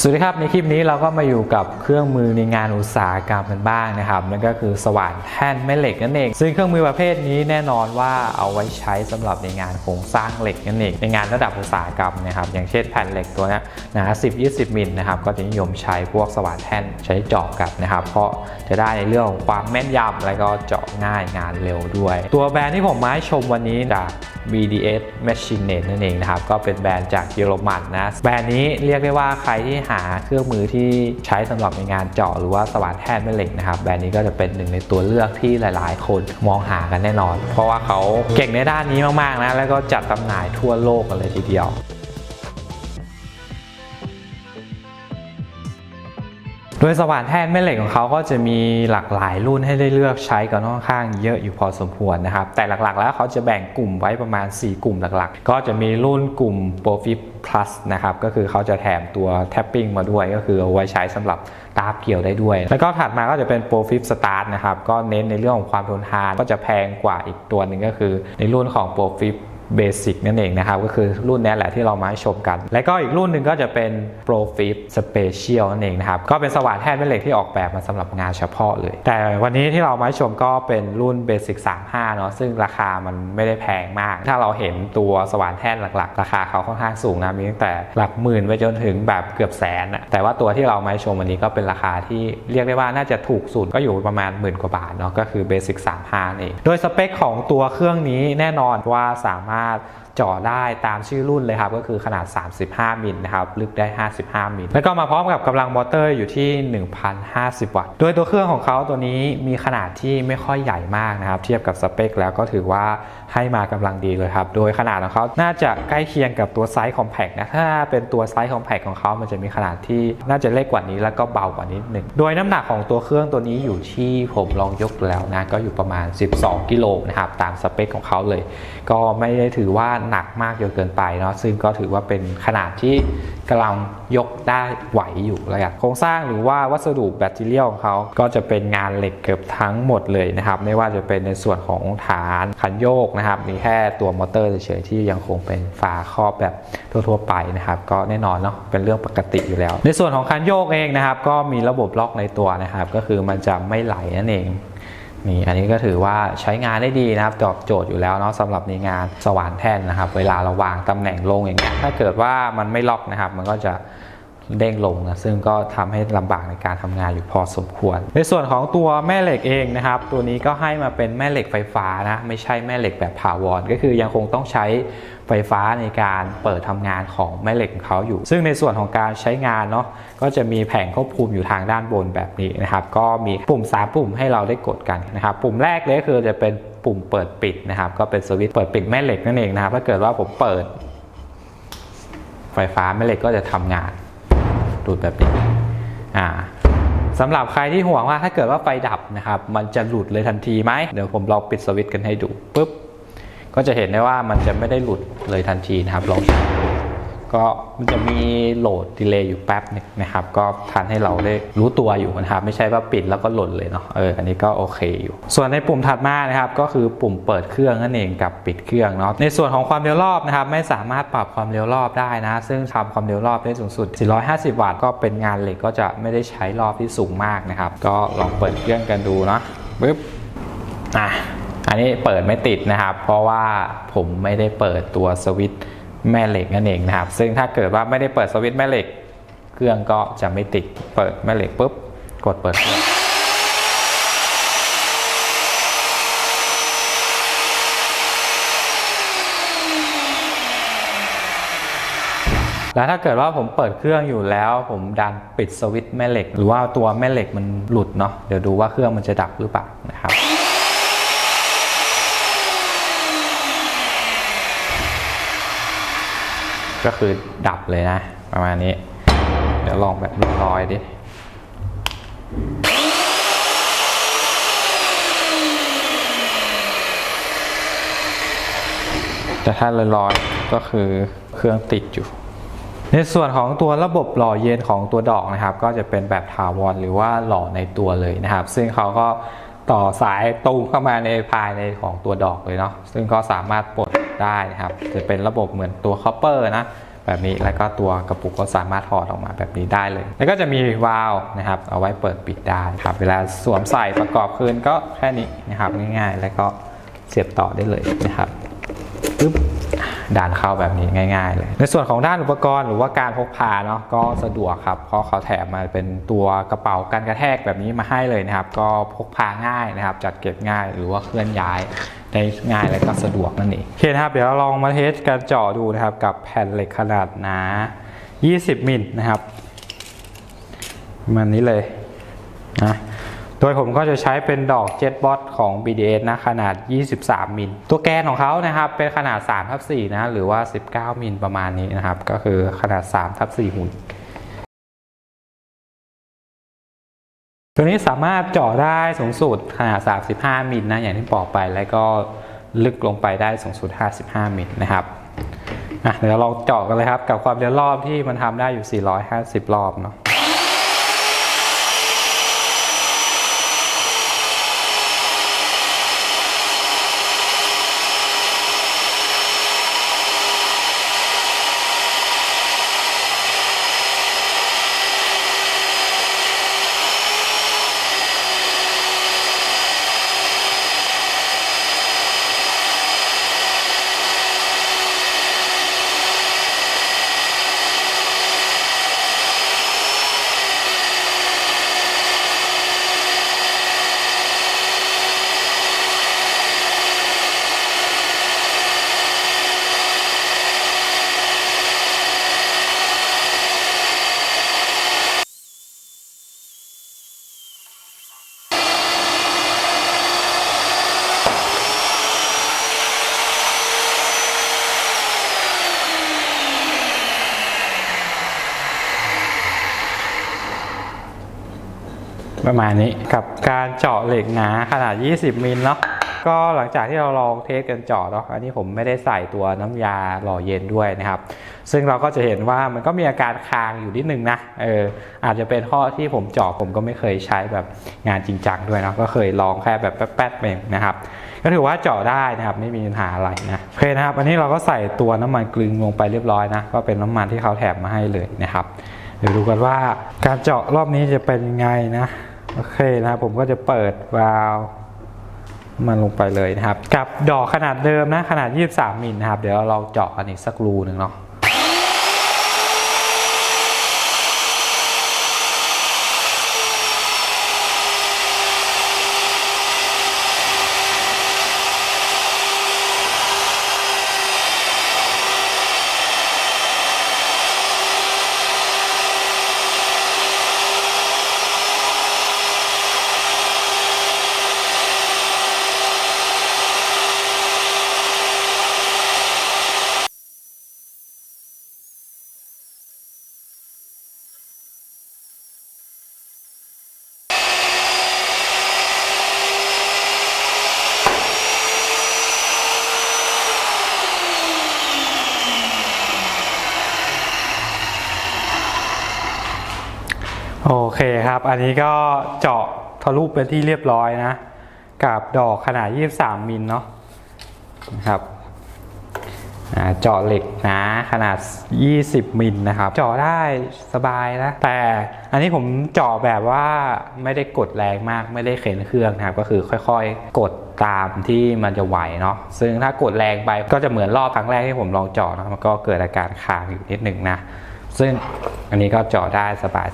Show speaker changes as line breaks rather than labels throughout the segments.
สวัสดีครับในคลิปนี้เราก็มาอยู่กับเครื่องมือในงานอุตสาหกรรมกันบ้างนะครับนั่นก็คือสว่านแท่นแม่เหล็กนั่นเองซึ่งเครื่องมือประเภทนี้แน่นอนว่าเอาไว้ใช้สำหรับในงานโครงสร้างเหล็กนั่นเองในงานระดับอุตสาหกรรมนะครับอย่างเช่นแผ่นเหล็กตัวนี้หนา10-20มิลนะครับก็จะนิยมใช้พวกสว่านแท่นใช้เจาะกับนะครับเพราะจะได้ในเรื่องของความแม่นยำและก็เจาะง่ายงานเร็วด้วย ตัวแบรนด์ที่ผมมาให้ชมวันนี้จาก BDS Machine นั่นเองนะครับก็เป็นแบรนด์จากเยอรมันนะแบรนด์นี้เรียกได้ว่าใครที่หาเครื่องมือที่ใช้สำหรับในงานเจาะหรือว่าสว่านแท่นแม่เหล็กนะครับแบรนด์นี้ก็จะเป็นหนึ่งในตัวเลือกที่หลาย ๆ คนมองหากันแน่นอน เพราะว่าเขาเก่งในด้านนี้มากๆนะแล้วก็จัดจำหน่ายทั่วโลกกันเลยทีเดียว โดยสว่านแท่นแม่เหล็กของเขาก็จะมีหลากหลายรุ่นให้ได้เลือกใช้กันค่อนข้างเยอะอยู่พอสมควรนะครับ แต่หลักๆ แล้วเขาจะแบ่งกลุ่มไว้ประมาณ 4 กลุ่มหลักๆ ก็จะมีรุ่นกลุ่ม Profit Plus นะครับก็คือเขาจะแถมตัวแท็ปปิ้งมาด้วยก็คือเอาไว้ใช้สำหรับตาบเกี่ยวได้ด้วย แล้วก็ถัดมาก็จะเป็น Profit Start นะครับก็เน้นในเรื่องของความทนทานก็จะแพงกว่าอีกตัวหนึ่งก็คือในรุ่นของ Profi เบสิกนั่นเองนะครับ ก็คือรุ่นนี้แหละที่เรามาให้ชมกัน และก็อีกรุ่นหนึ่งก็จะเป็น Pro f i t Special นั่นเองนะครับ ก็เป็นสว่านแท่นแม่เหล็กที่ออกแบบมาสำหรับงานเฉพาะเลย แต่วันนี้ที่เรามาให้ชมก็เป็นรุ่น Basic 35 เนาะซึ่งราคามันไม่ได้แพงมาก ถ้าเราเห็นตัวสว่านแท่นหลัก ๆ ราคาเขาค่อนข้างสูงนะมีตั้งแต่หลักหมื่นไปจนถึงแบบเกือบแสนอะแต่ว่าตัวที่เรามาให้ชมวันนี้ก็เป็นราคาที่เรียกได้ว่าน่าจะถูกสุดก็อยู่ประมาณหมื่นกว่าบาทเนาะก็คือ Basic 35นี่นเองโดยสเปคของตัวเครื่องนี้แน่นอนว่าสามารถ và เจาะได้ตามชื่อรุ่นเลยครับ ก็คือขนาด 35 มิลนะครับ ลึกได้ 55 มิล แล้วก็มาพร้อมกับกำลังมอเตอร์อยู่ที่ 1,050 วัตต์ โดยตัวเครื่องของเขาตัวนี้มีขนาดที่ไม่ค่อยใหญ่มากนะครับ เทียบกับสเปคแล้วก็ถือว่าให้มากำลังดีเลยครับ โดยขนาดของเขาน่าจะใกล้เคียงกับตัวไซส์คอมแพคนะ ถ้าเป็นตัวไซส์คอมแพคของเขามันจะมีขนาดที่น่าจะเล็กกว่านี้แล้วก็เบากว่านิดหนึ่ง โดยน้ำหนักของตัวเครื่องตัวนี้อยู่ที่ผมลองยกแล้วนะ ก็อยู่ประมาณ 12 กิโลนะครับ ตามสเปคของเขาเลย ก็ไม่ได้ถือว่าหนักมากจนเกินไปเนาะซึ่งก็ถือว่าเป็นขนาดที่กำลังยกได้ไหวอยู่ระยะโครงสร้างหรือว่าวัสดุแบตเตอรี่ของเขาก็จะเป็นงานเหล็กเกือบทั้งหมดเลยนะครับ ไม่ว่าจะเป็นในส่วนของฐานคันโยกนะครับ มีแค่ตัวมอเตอร์เฉยๆที่ยังคงเป็นฝาครอบแบบทั่วๆไปนะครับ ก็แน่นอนเนาะเป็นเรื่องปกติอยู่แล้ว ในส่วนของคันโยกเองนะครับ ก็มีระบบล็อกในตัวนะครับ ก็คือมันจะไม่ไหลนั่นเอง นี่อันนี้ก็ถือว่าใช้งานได้ดีนะครับตอบโจทย์อยู่แล้วเนาะสำหรับในงานสว่านแท่นนะครับ เวลาเราวางตำแหน่งลงอย่างเงี้ยถ้าเกิดว่ามันไม่ล็อกนะครับ มันก็จะ เด้งลงนะซึ่งก็ทำให้ลำบากในการทำงานอยู่พอสมควร ในส่วนของตัวแม่เหล็กเองนะครับ ตัวนี้ก็ให้มาเป็นแม่เหล็กไฟฟ้านะไม่ใช่แม่เหล็กแบบถาวรก็คือยังคงต้องใช้ไฟฟ้าในการเปิดทำงานของแม่เหล็กของเขาอยู่ ซึ่งในส่วนของการใช้งานเนาะก็จะมีแผงควบคุมอยู่ทางด้านบนแบบนี้นะครับ ก็มีปุ่ม 3 ปุ่มให้เราได้กดกันนะครับ ปุ่มแรกเลยคือจะเป็นปุ่มเปิดปิดนะครับ ก็เป็นสวิตช์เปิดปิดแม่เหล็กนั่นเองนะครับถ้าเกิดว่าผมเปิด ไฟฟ้าแม่เหล็กก็จะทำงาน ดูดแบบนี้อ่าสำหรับใครที่ห่วงว่าถ้าเกิดว่าไฟดับนะครับ มันจะหลุดเลยทันทีไหมเดี๋ยวผมลองปิดสวิตช์กันให้ดูปุ๊บก็จะเห็นได้ว่ามันจะไม่ได้หลุดเลยทันทีนะครับลองดู ก็มันจะมีโหลดดีเลย์อยู่แป๊บนึงนะครับ ก็ทันให้เราได้รู้ตัวอยู่นะครับ ไม่ใช่ว่าปิดแล้วก็หล่นเลยเนาะเอออันนี้ก็โอเคอยู่ ส่วนในปุ่มถัดมานะครับ ก็คือปุ่มเปิดเครื่องนั่นเองกับปิดเครื่องเนาะในส่วนของความเร็วรอบนะครับ ไม่สามารถปรับความเร็วรอบได้นะ ซึ่งทำความเร็วรอบได้สูงสุด 450 วัตต์ก็เป็นงานเหล็กก็จะไม่ได้ใช้รอบที่สูงมากนะครับ ก็ลองเปิดเครื่องกันดูเนาะปึ๊บอะอันนี้เปิดไม่ติดนะครับ เพราะว่าผมไม่ได้เปิดตัวสวิตช์ แม่เหล็กนั่นเองนะครับ ซึ่งถ้าเกิดว่าไม่ได้เปิดสวิตช์แม่เหล็ก เครื่องก็จะไม่ติด เปิดแม่เหล็กปุ๊บ กดเปิดเครื่องแล้วถ้าเกิดว่าผมเปิดเครื่องอยู่แล้ว ผมดันปิดสวิตช์แม่เหล็ก หรือว่าตัวแม่เหล็กมันหลุดเนาะเดี๋ยวดูว่าเครื่องมันจะดับหรือเปล่านะครับ ก็คือดับเลยนะ ประมาณนี้ เดี๋ยวลองแบบลอยดิแต่ถ้าลอยๆก็คือเครื่องติดอยู่ ในส่วนของตัวระบบหล่อเย็นของตัวดอกนะครับ ก็จะเป็นแบบถาวรหรือว่าหล่อในตัวเลยนะครับ ซึ่งเขาก็ ต่อสายตรงเข้ามาในภายในของตัวดอกเลยเนาะซึ่งก็สามารถปลดได้นะครับ จะเป็นระบบเหมือนตัวคอปเปอร์นะแบบนี้แล้วก็ตัวกระปุกก็สามารถถอดออกมาแบบนี้ได้เลย แล้วก็จะมีวาล์วนะครับ เอาไว้เปิดปิดได้ครับ เวลาสวมใส่ประกอบคืนก็แค่นี้นะครับง่ายๆ แล้วก็เสียบต่อได้เลยนะครับปึ๊บ ด่านเข้าแบบนี้ง่าย ๆ เลย ในส่วนของด้านอุปกรณ์หรือว่าการพกพาเนาะก็สะดวกครับ เพราะเขาแถมมาเป็นตัวกระเป๋ากันกระแทกแบบนี้มาให้เลยนะครับ ก็พกพาง่ายนะครับ จัดเก็บง่ายหรือว่าเคลื่อนย้ายได้ง่ายและก็สะดวกนั่นเองโอเคนะครับ เดี๋ยวเราลองมาเทสการเจาะดูนะครับ กับแผ่นเหล็กขนาดหนา 20 มิลนะครับมันนี้เลยนะ โดยผมก็จะใช้เป็นดอกเจ็ตบอสของ BDS นะขนาด 23 มิล ตัวแกนของเขานะครับเป็นขนาด3ทับ4นะหรือว่า 19 มิลประมาณนี้นะครับ ก็คือขนาด3ทับ4หุ่นตัวนี้สามารถเจาะได้สูงสุดขนาด 35 มิลนะอย่างที่บอกไปแล้วก็ลึกลงไปได้สูงสุด 55 มิลนะครับเดี๋ยวเราเจาะกันเลยครับ กับความเร็วรอบที่มันทำได้อยู่ 450 รอบเนาะ ประมาณนี้กับการเจาะเหล็กหนาขนาด 20 มิลเนาะก็หลังจากที่เราลองเทสกันเจาะเนาะอันนี้ผมไม่ได้ใส่ตัวน้ำยาหล่อเย็นด้วยนะครับ ซึ่งเราก็จะเห็นว่ามันก็มีอาการคางอยู่นิดนึงนะเอออาจจะเป็นข้อที่ผมเจาะผมก็ไม่เคยใช้แบบงานจริงจังด้วยนะก็เคยลองแค่แบบแป๊ดๆเองนะครับ ก็ถือว่าเจาะได้นะครับไม่มีปัญหาอะไรนะโอเคนะครับ อันนี้เราก็ใส่ตัวน้ำมันกลึงลงไปเรียบร้อยนะก็เป็นน้ำมันที่เขาแถมมาให้เลยนะครับเดี๋ยวดูกันว่าการเจาะรอบนี้จะเป็นยังไงนะ โอเคนะครับผมก็จะเปิดวาล์วมันลงไปเลยนะครับ กับดอกขนาดเดิมนะขนาด 23มิลนะครับ เดี๋ยวเราเจาะอันนี้สักรูหนึ่งเนาะ โอ เคครับ อันนี้ก็เจาะทะลุเป็นที่เรียบร้อยนะ กับดอกขนาด 23 มิลเนาะนะครับเจาะเหล็กนะขนาด 20 มิลนะครับ เจาะได้สบายนะ แต่อันนี้ผมเจาะแบบว่าไม่ได้กดแรงมากไม่ได้เข็นเครื่องนะครับ ก็คือค่อยๆ กดตามที่มันจะไหวเนาะ ซึ่งถ้ากดแรงไปก็จะเหมือนรอบครั้งแรกที่ผมลองเจาะนะมันก็เกิดอาการค้างอยู่นิดหนึ่งนะ ซึ่งอันนี้ก็เจาะได้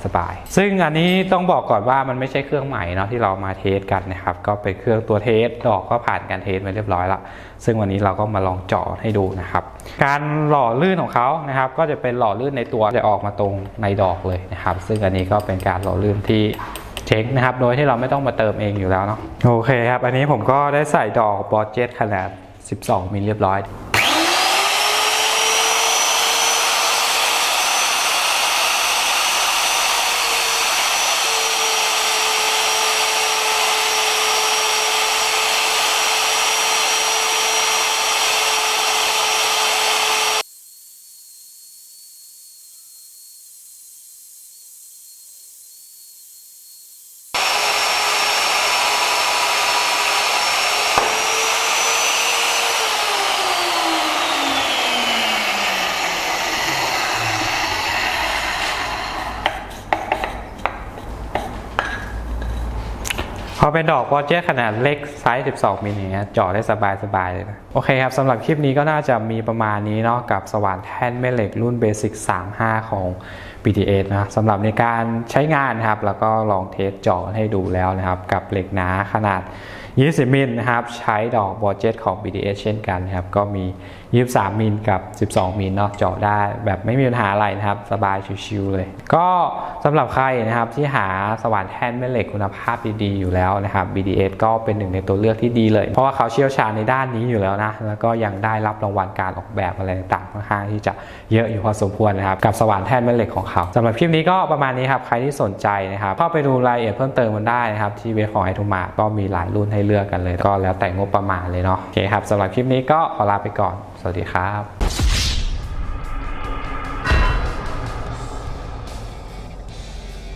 สบายๆซึ่งอันนี้ต้องบอกก่อนว่ามันไม่ใช่เครื่องใหม่เนาะที่เรามาเทสกันนะครับ ก็เป็นเครื่องตัวเทสดอกก็ผ่านการเทสมาเรียบร้อยล้วซึ่งวันนี้เราก็มาลองเจาะให้ดูนะครับ การหล่อลื่นของเขานะครับ ก็จะเป็นหล่อลื่นในตัวจะออกมาตรงในดอกเลยนะครับ ซึ่งอันนี้ก็เป็นการหล่อลื่นที่เช็คนะครับ โดยที่เราไม่ต้องมาเติมเองอยู่แล้วเนาะ โอเคครับ อันนี้ผมก็ได้ใส่ดอกบอเจตขนาด 12มิลเรียบร้อย อเป็นดอกวอเจขนาดเล็กไซส์ 12 มิลอย่างเงี้ยเจาะได้สบายๆเลยนะ โอเคครับสำหรับคลิปนี้ก็น่าจะมีประมาณนี้เนาะกับสว่านแท่นแม่เหล็กรุ่นเบสิก35 ของ BTS นะสำหรับในการใช้งานนะครับ แล้วก็ลองเทสเจาะให้ดูแล้วนะครับ กับเหล็กหนาขนาด 20 มิลนะครับ ใช้ดอกบอเจตของ BTS เช่นกันนะครับ ก็มี 23 มิลกับ 12 มิลเนาะเจาะได้แบบไม่มีปัญหาอะไรนะครับ สบายชิวๆเลย ก็สำหรับใครนะครับที่หาสว่านแท่นแม่เหล็กคุณภาพดีๆอยู่แล้วนะครับ BTS ก็เป็นหนึ่งในตัวเลือกที่ดีเลย เพราะว่าเขาเชี่ยวชาญในด้านนี้อยู่แล้วนะ แล้วก็ยังได้รับรางวัลการออกแบบอะไรต่างๆค่อนข้างที่จะเยอะอยู่พอสมควรนะครับ กับสว่านแท่นแม่เหล็กของเขาสำหรับคลิปนี้ก็ประมาณนี้ครับใครที่สนใจนะครับเข้าไปดูรายละเอียดเพิ่มเติมกันได้นะครับที่เว็บของไอทูมาก็มีหลายรุ่นให้เลือกกันเลย ก็แล้วแต่งบประมาณเลยเนาะโอเคครับสำหรับคลิปนี้ก็ขอลาไปก่อน สวัสดีครับ